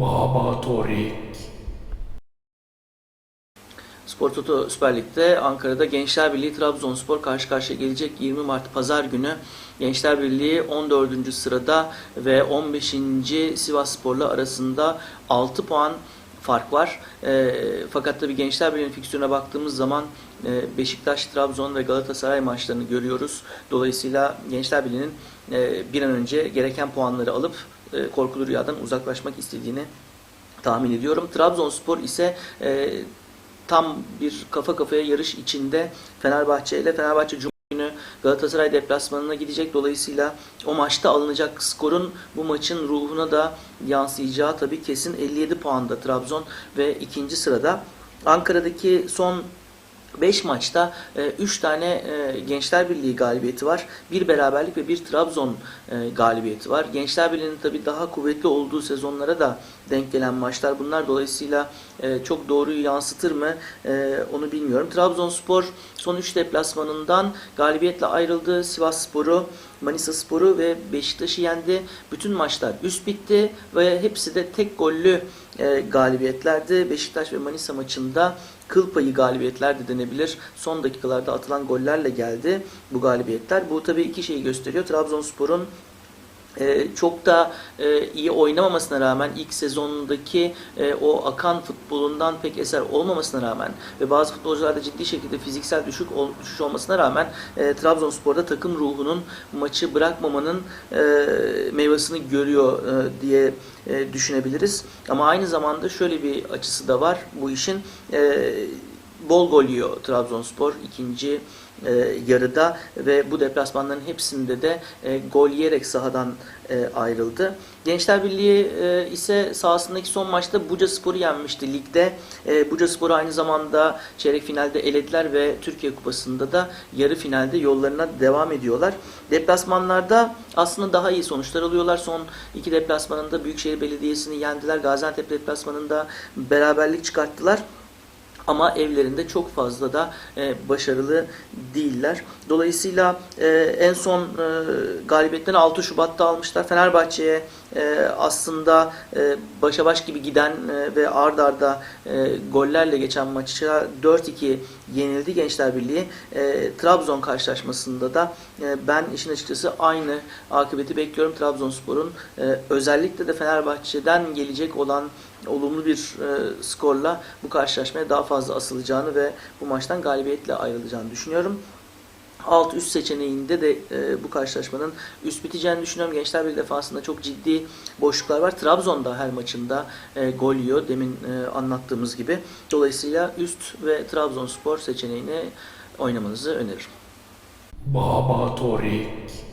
Baba Torik. Spor Toto Süper Lig'de Ankara'da Gençler Birliği Trabzonspor karşı karşıya gelecek 20 Mart Pazar günü. Gençler Birliği 14. sırada ve 15. Sivas Spor'la arasında 6 puan fark var. E, fakat tabii Gençler Birliği'nin fikstürüne baktığımız zaman e, Beşiktaş, Trabzon ve Galatasaray maçlarını görüyoruz. Dolayısıyla Gençler Birliği'nin e, bir an önce gereken puanları alıp e, korkulu rüyadan uzaklaşmak istediğini tahmin ediyorum. Trabzonspor ise e, tam bir kafa kafaya yarış içinde Fenerbahçe ile Fenerbahçe Cuma günü Galatasaray deplasmanına gidecek. Dolayısıyla o maçta alınacak skorun bu maçın ruhuna da yansıyacağı tabii kesin 57 puanda Trabzon ve ikinci sırada. Ankara'daki son 5 maçta 3 tane e, Gençler Birliği galibiyeti var. Bir beraberlik ve bir Trabzon e, galibiyeti var. Gençler Birliği'nin tabii daha kuvvetli olduğu sezonlara da denk gelen maçlar bunlar. Dolayısıyla e, çok doğruyu yansıtır mı e, onu bilmiyorum. Trabzonspor son 3 deplasmanından galibiyetle ayrıldı. Sivas Sporu, Manisa Sporu ve Beşiktaş'ı yendi. Bütün maçlar üst bitti ve hepsi de tek gollü e, galibiyetlerdi. Beşiktaş ve Manisa maçında kıl payı galibiyetler de denebilir. Son dakikalarda atılan gollerle geldi bu galibiyetler. Bu tabii iki şeyi gösteriyor. Trabzonspor'un e, çok da e, iyi oynamamasına rağmen ilk sezondaki e, o akan futbolundan pek eser olmamasına rağmen ve bazı futbolcularda ciddi şekilde fiziksel düşük düşüş olmasına rağmen e, Trabzonspor'da takım ruhunun maçı bırakmamanın e, meyvesini görüyor diye düşünebiliriz. Ama aynı zamanda şöyle bir açısı da var bu işin. E, bol gol yiyor Trabzonspor ikinci e, yarıda ve bu deplasmanların hepsinde de e, gol yiyerek sahadan e, ayrıldı. Gençler Birliği e, ise sahasındaki son maçta Buca Spor'u yenmişti ligde. E, Buca Spor'u aynı zamanda çeyrek finalde elediler ve Türkiye Kupası'nda da yarı finalde yollarına devam ediyorlar. Deplasmanlarda aslında daha iyi sonuçlar alıyorlar. Son iki deplasmanında Büyükşehir Belediyesi'ni yendiler. Gaziantep deplasmanında beraberlik çıkarttılar ama evlerinde çok fazla da e, başarılı değiller. Dolayısıyla e, en son e, galibiyetlerini 6 Şubat'ta almışlar. Fenerbahçe'ye e, aslında e, başa baş gibi giden e, ve ard arda e, gollerle geçen maçı 4-2 yenildi Gençler Birliği. E, Trabzon karşılaşmasında da e, ben işin açıkçası aynı akıbeti bekliyorum. Trabzonspor'un e, özellikle de Fenerbahçe'den gelecek olan olumlu bir e, skorla bu karşılaşmaya daha fazla asılacağını ve bu maçtan galibiyetle ayrılacağını düşünüyorum. Alt üst seçeneğinde de e, bu karşılaşmanın üst biteceğini düşünüyorum. Gençler Birliği defansında çok ciddi boşluklar var. Trabzon'da her maçında e, gol yiyor demin e, anlattığımız gibi. Dolayısıyla üst ve Trabzonspor seçeneğini oynamanızı öneririm. Baba Torik.